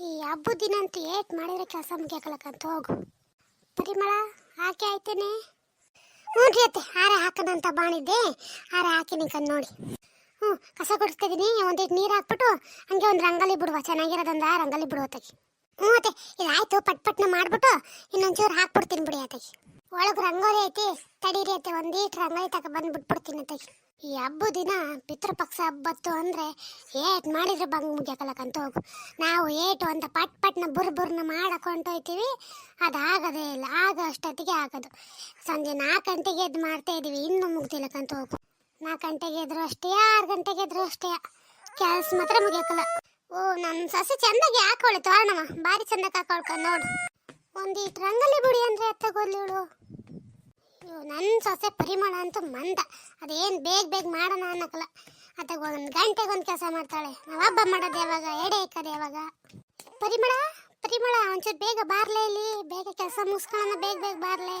ಈ ಹಬ್ಬದ ದಿನ ಏಟ್ ಮಾಡಿದ್ರೆ ಕೆಲಸ ಮುಗಿಯಕಲಕ್ಕಂತ ಹೋಗು. ಪರಿಮಳ ಹಾಕಿ ಆಯ್ತೇನೆ? ಹ್ಞೂ ರೀ ಅತ್ತೆ, ಹಾರ ಹಾಕೋಣ ಅಂತ ಬಾಣಿದ್ದೆ ಹಾರ ಹಾಕಿನಿ ಕಣ್ ನೋಡಿ. ಹ್ಞೂ, ಕಸ ಕೊಡಿಸ್ತಿದ್ದೀನಿ ಒಂದಿಟ್ಟು ನೀರು ಹಾಕ್ಬಿಟ್ಟು ಹಂಗೆ ಒಂದು ರಂಗೋಲಿ ಬಿಡುವ, ಚೆನ್ನಾಗಿರೋದಂದ ರಂಗೋಲಿ ಬಿಡುವ ತಗಿ ಹ್ಞೂ ಅತ್ತೆ ಇದಾಯ್ತು ಪಟ್ ಪಟ್ನ ಮಾಡಿಬಿಟ್ಟು ಇನ್ನೊಂಚೂರು ಹಾಕ್ಬಿಡ್ತೀನಿ ಬಿಡಿ ಅತ್ತಗಿ. ಒಳಗೆ ರಂಗೋಲಿ ಐತಿ, ತಡೀರಿ ಅತ್ತೆ ಒಂದೀಟ್ ರಂಗೋಲಿ ತಕ ಬಂದು ಬಿಟ್ಬಿಡ್ತೀನಿ ಅಂತ ಈ ಹಬ್ಬ ದಿನ ಪಿತೃಪಕ್ಷ ಹಬ್ಬತ್ತು ಅಂದರೆ ಏಟ್ ಮಾಡಿದ್ರೆ ಬಂಗ್ ಮುಗಿಯಕಲಕ್ಕಂತ ಹೋಗು. ನಾವು ಏಟು ಅಂತ ಪಟ್ ಪಟ್ನ ಬುರ್ ಬುರ್ನ ಮಾಡಕೊಂಡು ಹೋಯ್ತೀವಿ. ಆಗೋದೇ ಇಲ್ಲ, ಆಗ ಅಷ್ಟೊತ್ತಿಗೆ ಆಗೋದು. ಸಂಜೆ ನಾಲ್ಕು ಗಂಟೆಗೆ ಎದ್ದು ಮಾಡ್ತಾ ಇದ್ದೀವಿ ಇನ್ನೂ ಮುಗ್ದಿಲ್ಲಕ್ಕಂತ ಹೋಗು. ನಾಲ್ಕು ಗಂಟೆಗೆ ಎದ್ರು ಅಷ್ಟೇ, ಆರು ಗಂಟೆಗೆ ಎದ್ರು ಅಷ್ಟೇ, ಕೆಲಸ ಮಾತ್ರ ಮುಗಿಯಕಲ್ಲ. ಓ ನನ್ನ ಸಸಿ ಚೆಂದಾಗಿ ಹಾಕೊಳ್ಳಿ ತೋರಣಮ್ಮ. ಭಾರಿ ಚೆಂದಾಗಿ ಹಾಕೊಳ್ಕ, ನೋಡು. ಒಂದೀಟ್ ರಂಗಲಿ ಬಿಡಿ ಅಂದ್ರೆ ಎತ್ತಗೋದ್ಲಿ ಇವಳು ನನ್ನ ಸೊಸೆ ಪರಿಮಳ ಅಂತೂ ಮಂದ. ಅದೇನು ಬೇಗ ಬೇಗ ಮಾಡೋಣ ಅನ್ನಕಲ್ಲ. ಅತ್ತಾಗ ಒಂದು ಗಂಟೆಗೆ ಒಂದು ಕೆಲಸ ಮಾಡ್ತಾಳೆ. ನಾವು ಹಬ್ಬ ಮಾಡೋದು ಯಾವಾಗ? ಎಡೆ ಇಕ್ಕದೆ ಯಾವಾಗ? ಪರಿಮಳ ಪರಿಮಳ, ಒಂಚೂರು ಬೇಗ ಬಾರ್ಲೆ ಇಲ್ಲಿ. ಬೇಗ ಕೆಲಸ ಮುಗಿಸ್ಕೊಳ್ಳೋಣ ಬೇಗ ಬೇಗ ಬಾರ್ಲೆ.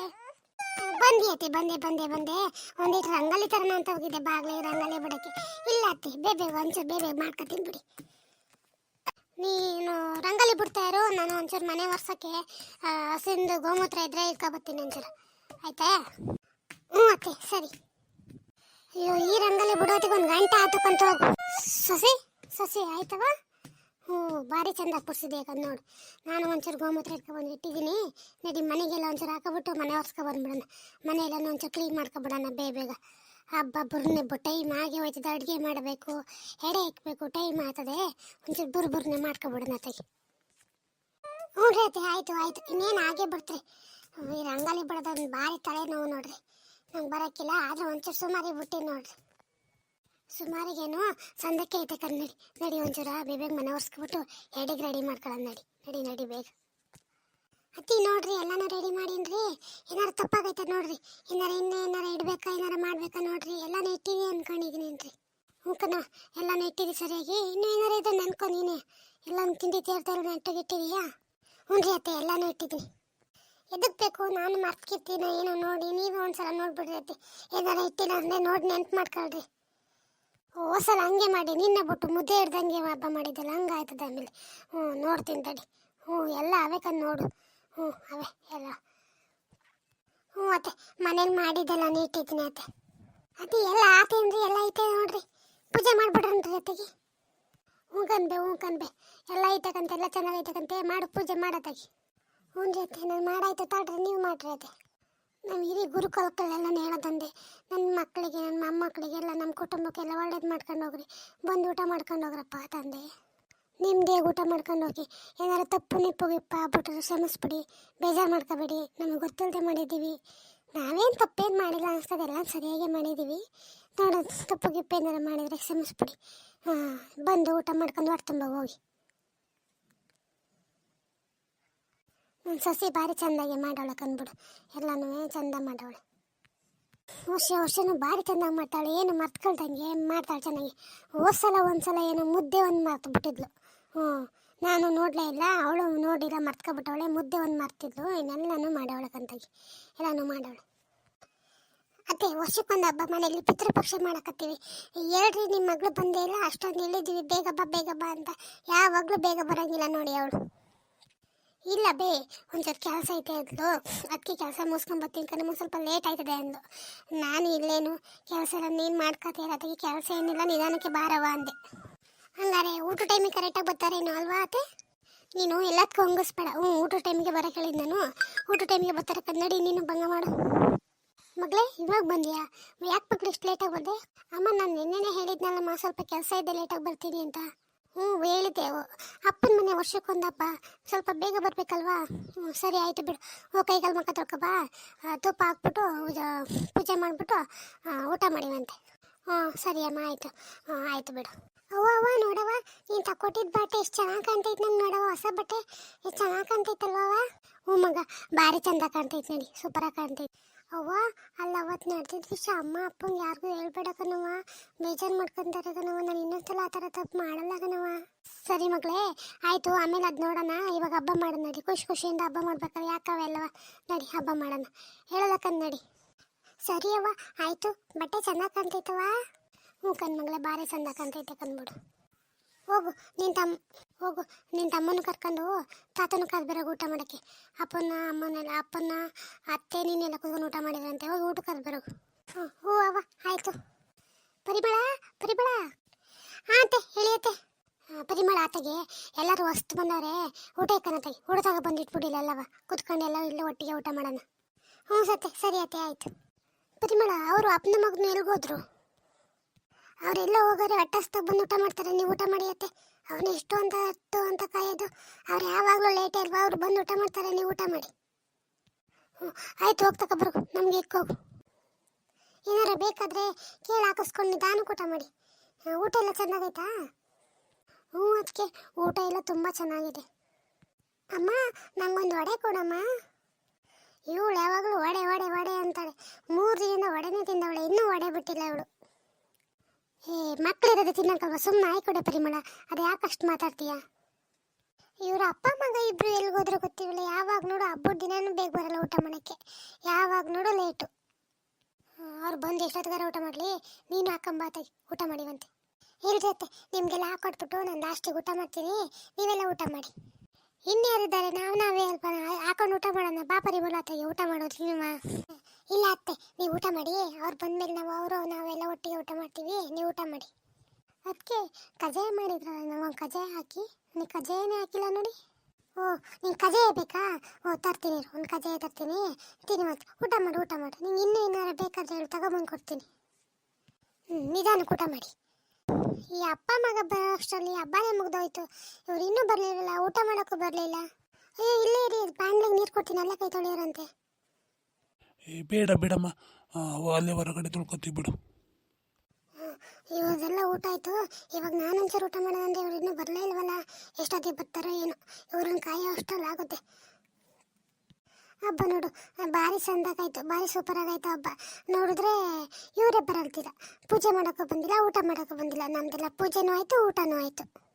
ಬಂದಿ ಅತ್ತಿ, ಬಂದೆ ಬಂದೆ ಬಂದೆ. ಒಂದಿಟ್ಟು ರಂಗೋಲಿ ತರೋಣ ಅಂತ ಹೋಗಿದ್ದೆ. ಬಾಗ್ಲಿ ರಂಗೋಲಿ ಬಿಡಕ್ಕೆ. ಇಲ್ಲ ಅತ್ತಿ, ಬೇಗ ಬೇಗ ಒಂಚೂರು ಬೇಗ ಬೇಗ ಮಾಡ್ಕೊತೀನಿ ಬಿಡಿ. ನೀನು ರಂಗೋಲಿ ಬಿಡ್ತಾ ಇರು ನಾನು ಒಂಚೂರು ಮನೆ ಒರ್ಸಕ್ಕೆ ಆ, ಹಸಿಂದು ಗೋಮೂತ್ರ ಇದ್ರೆ ಇಟ್ಕೊಬತ್ತೀನಿ ಒಂಚೂರು. ಆಯ್ತಾ? ಹ್ಞೂ ಅತ್ತೆ ಸರಿ. ಅಯ್ಯೋ ಈ ರಂಗೋಲಿ ಬಿಡೋತಿಗೆ ಒಂದು ಗಂಟೆ ಆತಕ್ಕಂತ ಹೋಗು. ಸಸಿ ಸಸಿ ಆಯ್ತವ? ಹ್ಞೂ ಭಾರಿ ಚಂದ ಪುಡ್ಸಿದೆ ಯಾಕಂದ್ ನೋಡು. ನಾನು ಒಂಚೂರು ಗೋಮೂತ್ರ ಇಟ್ಕೊಬಂದು ಇಟ್ಟಿದ್ದೀನಿ. ನಡಿ ಮನೆಗೆಲ್ಲ ಒಂಚೂರು ಹಾಕೊಬಿಟ್ಟು ಮನೆ ಒರ್ಸ್ಕೊ ಬಂದ್ಬಿಡೋಣ ಮನೆಯೆಲ್ಲ ಒಂಚೂರು ಕ್ಲೀನ್ ಮಾಡ್ಕೊಬಿಡೋಣ ಬೇಗ ಬೇಗ. ಹಬ್ಬ ಬುರ್ನೆ ಟೈಮ್ ಆಗಿ ಹೋಯ್ತದೆ, ಅಡುಗೆ ಮಾಡಬೇಕು. ಎಡೆ ಇಕ್ಬೇಕು ಟೈಮ್ ಆಗ್ತದೆ ಒಂಚೂರು ಬುರ್ ಬುರ್ನೆ ಮಾಡ್ಕೊಬಿಡೋಣ ತೆಗಿ ಹ್ಞೂ ರೀ ಅತ್ತೆ, ಆಯಿತು ಆಯಿತು. ಇನ್ನೇನು ಆಗೇ ಬಿಡ್ತ್ರಿ ಈ ರಂಗೋಲಿ ಬಿಡೋದೊಂದು ಭಾರಿ ತಲೆನೋವು ನೋಡ್ರಿ. ನಂಗೆ ಬರೋಕ್ಕಿಲ್ಲ ಆದ್ರೆ ಒಂಚೂರು ಸುಮಾರಿ ಬಿಟ್ಟಿ ನೋಡ್ರಿ. ಸುಮಾರಿಗೇನು ಸಂದಕ್ಕೆ ಐತೆ ಕಣ್ಣು, ನಡಿ ನಡಿ ಒಂಚೂರು, ಬೇಗ ಮನೆ ಒರ್ಸ್ಕೊಬಿಟ್ಟು ಎಡೆಗೆ ರೆಡಿ ಮಾಡ್ಕೊಳ್ಳೋಣ ನಡಿ ನಡಿ ನಡಿ ಬೇಗ. ಅತ್ತಿ, ನೋಡ್ರಿ, ಎಲ್ಲಾನು ರೆಡಿ ಮಾಡಿನ್ರಿ. ಏನಾರು ತಪ್ಪಾಗೈತೆ ನೋಡ್ರಿ. ಏನಾರ ಇನ್ನೂ ಏನಾರ ಇಡ್ಬೇಕಾ, ಏನಾರ ಮಾಡಬೇಕಾ ನೋಡ್ರಿ. ಎಲ್ಲಾನು ಇಟ್ಟಿದೆ ಅನ್ಕೊಂಡಿದೀನಿ ಹ್ಞೂ ಕಣ, ಎಲ್ಲಾನು ಇಟ್ಟಿದಿ ಸರಿಯಾಗಿ. ಇನ್ನೂ ಏನಾರ ಇದೆ ಅನ್ಕೊ ನೀನೆ. ಎಲ್ಲಾನು ತಿಂಡಿ ತೇರ್ತಾರ ನೆಟ್ಟಾಗಿ ಇಟ್ಟಿದೀಯಾ ಹ್ಞೂ ರೀ ಅತ್ತೆ, ಎಲ್ಲಾನು ಇಟ್ಟಿದ್ದೀನಿ ಎದಕ್ಕೆ ಬೇಕು? ನಾನು ಮರ್ತ್ಕಿರ್ತೀನ ಏನೋ ನೋಡಿ, ನೀವು ಒಂದ್ಸಲ ನೋಡ್ಬಿಡ್ರಿ ಅತ್ತೆ. ಏನಾರ ಇಟ್ಟಿನ ಅಂದ್ರೆ ನೋಡಿ ನೆನ್ಪು ಮಾಡ್ಕೊಳ್ರಿ. ಸಲ ಹಂಗೆ ಮಾಡಿ. ನಿನ್ನೆ ಬಿಟ್ಟು ಮುದ್ದೆ ಹಿಡ್ದಂಗೆ ಹಬ್ಬ ಮಾಡಿದ್ದಲ್ಲ, ಹಂಗಾಯ್ತದ ಆಮೇಲೆ. ಹ್ಞೂ, ನೋಡ್ತೀನಿ ತಡಿ. ಹ್ಞೂ, ಎಲ್ಲ ಅವೇ ಕಂಡು ನೋಡು. ಹ್ಞೂ ಅವೇ ಎಲ್ಲ. ಹ್ಞೂ ಅತ್ತೆ ಮನೇಲಿ ಮಾಡಿದ್ದೆಲ್ಲ ನೀಟಿದ್ದೀನಿ ಅತ್ತೆ ಅದೇ, ಎಲ್ಲ ಆತೇನ್ರಿ ಎಲ್ಲ ಐತೆ ನೋಡ್ರಿ. ಪೂಜೆ ಮಾಡ್ಬಿಡ್ರನ್ರಿ ಅತ್ತೆಗೆ. ಹ್ಞೂ ಕನ್ಬೆ ಹ್ಞೂ ಕನ್ಬೆ ಎಲ್ಲ ಐತಕ್ಕಂತೆ ಎಲ್ಲ ಚೆನ್ನಾಗೈತಕ್ಕಂತೆ ಮಾಡು, ಪೂಜೆ ಮಾಡತ್ತಾಗಿ ಹ್ಞೂ ರೀ ಅತ್ತೆ, ನಾನು ಮಾಡಾಯ್ತು ತಾಳ್ರಿ ನೀವು ಮಾಡ್ರಿ ಅತ್ತೆ ನಮ್ಮ ಹಿರಿಯ ಗುರುಕುಲಕ್ಕಳೆಲ್ಲ ಹೇಳೋದಂದೆ. ನನ್ನ ಮಕ್ಕಳಿಗೆ, ನನ್ನ ಮೊಮ್ಮಕ್ಕಳಿಗೆಲ್ಲ ನಮ್ಮ ಕುಟುಂಬಕ್ಕೆಲ್ಲ ಒಳ್ಳೇದು ಮಾಡ್ಕೊಂಡು ಹೋಗ್ರಿ. ಬಂದು ಊಟ ಮಾಡ್ಕೊಂಡು ಹೋಗ್ರಪ್ಪ, ತಂದೆ. ನಿಮ್ಮದೇ ಊಟ ಮಾಡ್ಕೊಂಡು ಹೋಗಿ. ಏನಾರು ತಪ್ಪು ನಿಪ್ಪು ಗಿಪ್ಪ ಆಗ್ಬಿಟ್ರೆ ಕ್ಷಮಿಸ್ಬಿಡಿ. ಬೇಜಾರು ಮಾಡ್ಕೋಬೇಡಿ. ನಮಗೆ ಗೊತ್ತಿಲ್ಲದೆ ಮಾಡಿದ್ದೀವಿ. ನಾವೇನು ತಪ್ಪೇನು ಮಾಡಿಲ್ಲ ಅನಿಸ್ತದೆ. ಎಲ್ಲ ಸರಿಯಾಗಿ ಮಾಡಿದ್ದೀವಿ. ನೋಡೋದು ತಪ್ಪು ಗಿಪ್ಪು ಏನಾರು ಮಾಡಿದರೆ ಕ್ಷಮಿಸ್ಬಿಡಿ. ಹಾಂ, ಬಂದು ಊಟ ಮಾಡ್ಕೊಂಡು ಹೊಟ್ಟೆ ಹೋಗಿ. ನನ್ನ ಸಸಿ ಭಾರಿ ಚಂದಾಗಿ ಮಾಡೋಳೆ ಕಂದ್ಬಿಡು ಎಲ್ಲನೂ ಚೆಂದ ಮಾಡೋಳೆ ವರ್ಷ ವರ್ಷನೂ ಭಾರಿ ಚೆನ್ನಾಗಿ ಮಾಡ್ತಾಳೆ. ಏನು ಮರ್ತ್ಕೊಳ್ದಂಗೆ ಮಾಡ್ತಾಳೆ ಚೆನ್ನಾಗಿ. ಹೋದ್ಸಲ ಒಂದ್ಸಲ ಏನೋ ಮುದ್ದೆ ಒಂದು ಮರ್ತು ಹ್ಞೂ. ನಾನು ನೋಡಲೇ ಇಲ್ಲ. ಅವಳು ನೋಡಿಲ್ಲ ಮರ್ತ್ಕೊಬಿಟ್ಟವಳೆ. ಮುದ್ದೆ ಒಂದು ಮರ್ತಿದ್ಲು. ಇನ್ನೆಲ್ಲನೂ ಮಾಡವಳೆ ಕಂತಾಗಿ ಎಲ್ಲನೂ ಮಾಡವಳು. ಅತ್ತೆ, ವರ್ಷಕ್ಕೊಂದು ಹಬ್ಬ. ಮನೆಯಲ್ಲಿ ಪಿತೃಪಕ್ಷ ಮಾಡಕತ್ತೀವಿ. ಹೇಳ್ರಿ ನಿಮ್ಮ ಮಗಳು ಬಂದೇ ಇಲ್ಲ. ಅಷ್ಟೊಂದು ಹೇಳಿದ್ದೀವಿ ಬೇಗ ಬಾ ಬೇಗ ಬಾ ಅಂತ. ಯಾವಾಗಲೂ ಬೇಗ ಬರೋಂಗಿಲ್ಲ ನೋಡಿ ಅವಳು. ಇಲ್ಲ ಬೇ ಒಂದು ಸ್ವಲ್ಪ ಕೆಲಸ ಐತೆ ಅಂದ್ಲು. ಅದಕ್ಕೆ ಕೆಲಸ ಮುಗಿಸ್ಕೊಂಡು ಬರ್ತೀನಿ ಸ್ವಲ್ಪ ಲೇಟ್ ಆಯ್ತದೆ ಅಂದು ನಾನು ಇಲ್ಲೇನು. ಕೆಲಸ ಎಲ್ಲ ನೀನು ಮಾಡ್ಕೊತೀರ ಅದಕ್ಕೆ ಕೆಲಸ ಏನಿಲ್ಲ. ನಿಧಾನಕ್ಕೆ ಬಾರವ ಅಂದೆ. ಹಂಗಾರೆ ಊಟ ಟೈಮಿಗೆ ಕರೆಕ್ಟಾಗಿ ಬರ್ತಾರೇನೋ ಅಲ್ವಾ ಅತ್ತೆ? ನೀನು ಎಲ್ಲದಕ್ಕೂ ಹೊಂಗಿಸ್ಬೇಡ. ಹ್ಞೂ ಊಟ ಟೈಮಿಗೆ ಬರೋಕೆ ಹೇಳಿದ್ದು ನಾನು. ಊಟ ಟೈಮಿಗೆ ಬರ್ತಾರೆ ಕನ್ನಡಿ ನೀನು ಭಂಗ ಮಾಡು. ಮಗಳೇ, ಇವಾಗ ಬಂದ್ಯಾ? ಯಾಕೆ ಮಕ್ಳು ಇಷ್ಟು ಲೇಟಾಗಿ ಬಂದೆ? ಅಮ್ಮ, ನಾನು ನಿನ್ನೆನೇ ಹೇಳಿದ್ನಲ್ಲಮ್ಮ ಸ್ವಲ್ಪ ಕೆಲಸ ಇದೆ ಲೇಟಾಗಿ ಬರ್ತೀನಿ ಅಂತ. ಹ್ಞೂ, ಹೇಳಿದ್ದೆ. ಅಪ್ಪನ ಮನೆ ವರ್ಷಕ್ಕೊಂದಪ್ಪ. ಸ್ವಲ್ಪ ಬೇಗ ಬರಬೇಕಲ್ವಾ? ಹ್ಞೂ, ಸರಿ, ಆಯಿತು ಬಿಡು. ಓ, ಕೈಗಾಲು ಮುಖ ತೊಳ್ಕೊಬಾ ತುಪ್ಪ ಹಾಕ್ಬಿಟ್ಟು ಪೂಜೆ ಮಾಡಿಬಿಟ್ಟು ಊಟ ಮಾಡಿವಂತೆ. ಹ್ಞೂ, ಸರಿ ಅಮ್ಮ, ಆಯಿತು. ಹಾಂ ಆಯಿತು ಬಿಡು. ಅವ್ವ ಅವ್ವ ನೋಡವ್ವ. ನೀನು ತಕೊಟ್ಟಿದ್ದ ಬಟ್ಟೆ ಎಷ್ಟು ಚೆನ್ನಾಗಿ ಕಾಣ್ತೈತೆ ನಂಗೆ ನೋಡವ್ವ. ಹೊಸ ಬಟ್ಟೆ ಎಷ್ಟು ಚೆನ್ನಾಗಿ ಕಾಣ್ತೈತಲ್ವ ಅವ್ವ ಹ್ಞೂ ಮಗ, ಭಾರಿ ಚಂದ ಕಾಣ್ತೈತೆ ನೋಡಿ ಸೂಪರಾಗಿ ಕಾಣ್ತೈತೆ. ಅವ್ವ, ಅಲ್ಲ ಅವತ್ತು ನಡೆದಿದ್ದ ವಿಷಯ ಅಮ್ಮ ಅಪ್ಪಂಗೆ ಯಾರಿಗೂ ಹೇಳ್ಬೇಡ ಬೇಜಾರು ಮಾಡ್ಕೊಂತಾರೆ ನಾನು ಇನ್ನೊಂದ್ಸಲ ಆ ಥರ ತಪ್ಪು ಮಾಡಲ್ಲ ಕಣವ್ವ. ಸರಿ ಮಗಳೇ, ಆಯಿತು, ಆಮೇಲೆ ಅದು ನೋಡೋಣ. ಇವಾಗ ಹಬ್ಬ ಮಾಡೋಣ ನಡಿ. ಖುಷಿ ಖುಷಿಯಿಂದ ಹಬ್ಬ ಮಾಡ್ಬೇಕಲ್ಲ ಯಾಕವೆಲ್ಲವ ನಡಿ, ಹಬ್ಬ ಮಾಡೋಣ. ಹೇಳೋದಕ್ಕಂದು ನಡಿ. ಸರಿ ಅವ್ವ, ಆಯಿತು. ಬಟ್ಟೆ ಚೆನ್ನಾಗಿ ಕಾಣ್ತೈತವ ಹ್ಞೂ ಕಣ್ಮಗಳೇ ಭಾರಿ ಚಂದ ಕಾಣ್ತೈತೆ ಕಂದ್ಬಿಡು ಹೋಗು ನಿನ್ನ ತಮ್ಮ ಹೋಗು ನಿನ್ನ ತಮ್ಮನ ಕರ್ಕೊಂಡು ತಾತನ ಬರೋ ಊಟ ಮಾಡೋಕ್ಕೆ. ಅಪ್ಪನ ಅಮ್ಮನೆಲ್ಲ ಅಪ್ಪನ ಅತ್ತೆ ನೀನೆಲ್ಲ ಕೂತ್ಕೊಂಡು ಊಟ ಮಾಡಿದ್ರಂತೆ. ಹೋಗಿ ಊಟ ಕರೆದು ಬರೋ ಹ್ಞೂ ಹ್ಞೂ ಅವ್ವ, ಆಯಿತು. ಪರಿಮಳ ಪರಿಮಳ. ಹಾಂ ಅತ್ತೆ ಹೇಳಿ ಪರಿಮಳ ಆತಗೆ ಎಲ್ಲರೂ ಹೊಸ್ತು ಬಂದವ್ರೆ. ಊಟ ಇಕ್ಕನತ್ತಾಗಿ ಊಟ ತಗ ಬಂದಿಟ್ಬಿಡಿಲ್ಲ ಅಲ್ಲವ ಕುತ್ಕೊಂಡು ಎಲ್ಲ ಇಲ್ಲೇ ಒಟ್ಟಿಗೆ ಊಟ ಮಾಡೋಣ. ಹ್ಞೂ ಸತ್ತೆ ಸರಿ ಅತ್ತೆ, ಆಯಿತು. ಪರಿಮಳ, ಅವರು ಅಪ್ಪನ ಮಗನ ಎಲ್ಗೋದ್ರು ಅವರೆಲ್ಲ ಹೋಗೋರು ಹೊಟ್ಟಸ್ತಾಗ ಬಂದು ಊಟ ಮಾಡ್ತಾರೆ. ನೀವು ಊಟ ಮಾಡಿ ಅತ್ತೆ. ಅವ್ನು ಎಷ್ಟು ಅಂತ ಹತ್ತು ಅಂತ ಕಾಯೋದು. ಅವ್ರು ಯಾವಾಗಲೂ ಲೇಟ್ ಇಲ್ವಾ ಅವ್ರು ಬಂದು ಊಟ ಮಾಡ್ತಾರೆ, ನೀವು ಊಟ ಮಾಡಿ. ಹ್ಞೂ, ಆಯ್ತು, ಹೋಗ್ತಕ್ಕ ಬರ್ಗು ನಮಗೆ ಇಕ್ಕೋಗು ಏನಾರ ಬೇಕಾದರೆ ಕೇಳಿ ಹಾಕಿಸ್ಕೊಂಡು ನಿಧಾನಕ್ಕೆ ಊಟ ಮಾಡಿ. ಊಟ ಎಲ್ಲ ಚೆನ್ನಾಗೈತಾ? ಹ್ಞೂ ಅದಕ್ಕೆ ಊಟ ಎಲ್ಲ ತುಂಬ ಚೆನ್ನಾಗಿದೆ. ಅಮ್ಮ, ನಂಗೊಂದು ವಡೆ ಕೊಡಮ್ಮ. ಇವಳು ಯಾವಾಗಲೂ ವಡೆ ವಡೆ ವಡೆ ಅಂತಾಳೆ. ಮೂರು ದಿನದಿಂದ ವಡೆನೇ ತಿಂದವಳೆ. ಇನ್ನೂ ವಡೆ ಬಿಟ್ಟಿಲ್ಲ ಇವಳು. ಏ ಮಕ್ಕಳಿರೋದು ತಿನ್ನಕ್ಕಲ್ವ ಸುಮ್ಮನೆ ಆಯ್ಕೊಡೆ ಪರಿಮಳ. ಅದು ಯಾಕಷ್ಟು ಮಾತಾಡ್ತೀಯ? ಇವ್ರ ಅಪ್ಪ ಮಗ ಇಬ್ರು ಎಲ್ಗೋದ್ರು ಗೊತ್ತಿರಲಿಲ್ಲ. ಯಾವಾಗ ನೋಡು ಹಬ್ಬದ ದಿನಾನೂ ಬೇಗ ಬರಲ್ಲ ಊಟ ಮಾಡೋಕ್ಕೆ. ಯಾವಾಗ ನೋಡು ಲೇಟು. ಅವ್ರು ಬಂದು ಎಷ್ಟೊತ್ತಿಗಾರ ಊಟ ಮಾಡಲಿ? ನೀನು ಹಾಕೊಂಬಾತಾಗಿ ಊಟ ಮಾಡಿವಂತೆ ಇಲ್ರಿ ನಿಮಗೆಲ್ಲ ಹಾಕೊಟ್ಬಿಟ್ಟು ನಾನು ಲಾಸ್ಟಿಗೆ ಊಟ ಮಾಡ್ತೀನಿ. ನೀವೆಲ್ಲ ಊಟ ಮಾಡಿ. ಇನ್ಯಾರಿದ್ದಾರೆ? ನಾವು ನಾವೇ ಅಲ್ಪ ಹಾಕೊಂಡು ಊಟ ಮಾಡೋಣ. ಬಾ ಪರಿಮಳ ಊಟ ಮಾಡೋದು ನಿಮ್ಮ ಇಲ್ಲ ಅತ್ತೆ, ನೀವು ಊಟ ಮಾಡಿ. ಅವ್ರು ಬಂದ್ಮೇಲೆ ನಾವು ಅವರು, ನಾವೆಲ್ಲ ಒಟ್ಟಿಗೆ ಊಟ ಮಾಡ್ತೀವಿ. ನೀವು ಊಟ ಮಾಡಿ. ಅದಕ್ಕೆ ಕಜಾಯ ಮಾಡಿದ್ರಲ್ಲ ನಾವು? ಕಜಾಯ ಹಾಕಿ. ನೀವು ಕಜಾಯನೇ ಹಾಕಿಲ್ಲ ನೋಡಿ. ಓ ನಿಂಗೆ ಕಜಾಯ ಬೇಕಾ? ಓ, ತರ್ತೀನಿ ಒಂದು ಕಜಾಯ ತರ್ತೀನಿ. ತಿನ್ನಿ ಮತ್ತೆ. ಊಟ ಮಾಡಿ ಊಟ ಮಾಡಿ. ನಿಂಗೆ ಇನ್ನೂ ಏನಾರು ಬೇಕಾದ್ರೆ ಹೇಳಿ. ತಗೊಂಬಂದು ಕೊಡ್ತೀನಿ. ಹ್ಞೂ ನಿಧಾನಕ್ಕೆ ಊಟ ಮಾಡಿ. ಈ ಅಪ್ಪ ಮಗ ಬರೋಷ್ಟರಲ್ಲಿ ಹಬ್ಬನೇ ಮುಗ್ದೋಯ್ತು. ಇವ್ರು ಇನ್ನೂ ಬರಲಿಲ್ಲ ಊಟ ಮಾಡೋಕ್ಕೂ ಬರಲಿಲ್ಲ. ಅಯ್ಯೋ ಇಲ್ಲೇ ಇರಿ ಬಾಣ್ಲಿಗೆ ನೀರು ಕೊಡ್ತೀನಿ ಅಲ್ಲ ಕೈ ತೊಳೆಯೋರಂತೆ. ಏ ಬೇಡ ಬೇಡಮ್ಮ. ಆ, ಅವ ಅಲ್ಲೇ ಹೊರಗಡೆ ತೊಳ್ಕೊತೀವಿ ಬಿಡು. ಇವಾಗೆಲ್ಲ ಊಟ ಆಯಿತು. ಇವಾಗ ನಾನು ಒಂಚೂರು ಊಟ ಮಾಡೋದಂದ್ರೆ ಇವ್ರು ಇನ್ನೂ ಬರಲೇ ಇಲ್ವಲ್ಲ? ಎಷ್ಟೊತ್ತಿಗೆ ಬರ್ತಾರೋ ಏನು. ಇವ್ರನ್ನ ಕಾಯೋ ಅಷ್ಟರಲ್ಲಿ ಆಗುತ್ತೆ. ಹಬ್ಬ ನೋಡು. ಭಾರಿ ಚಂದಾಗಾಯ್ತು, ಭಾರಿ ಸೂಪರ್ ಆಗೈತು ಹಬ್ಬ. ನೋಡಿದ್ರೆ ಇವರೇ ಬರಲ್ತಿಲ್ಲ ಪೂಜೆ ಮಾಡೋಕ್ಕೂ ಬಂದಿಲ್ಲ, ಊಟ ಮಾಡೋಕ್ಕೂ ಬಂದಿಲ್ಲ, ನಮ್ದೆಲ್ಲ ಪೂಜೆನೂ ಆಯಿತು, ಊಟನೂ ಆಯಿತು.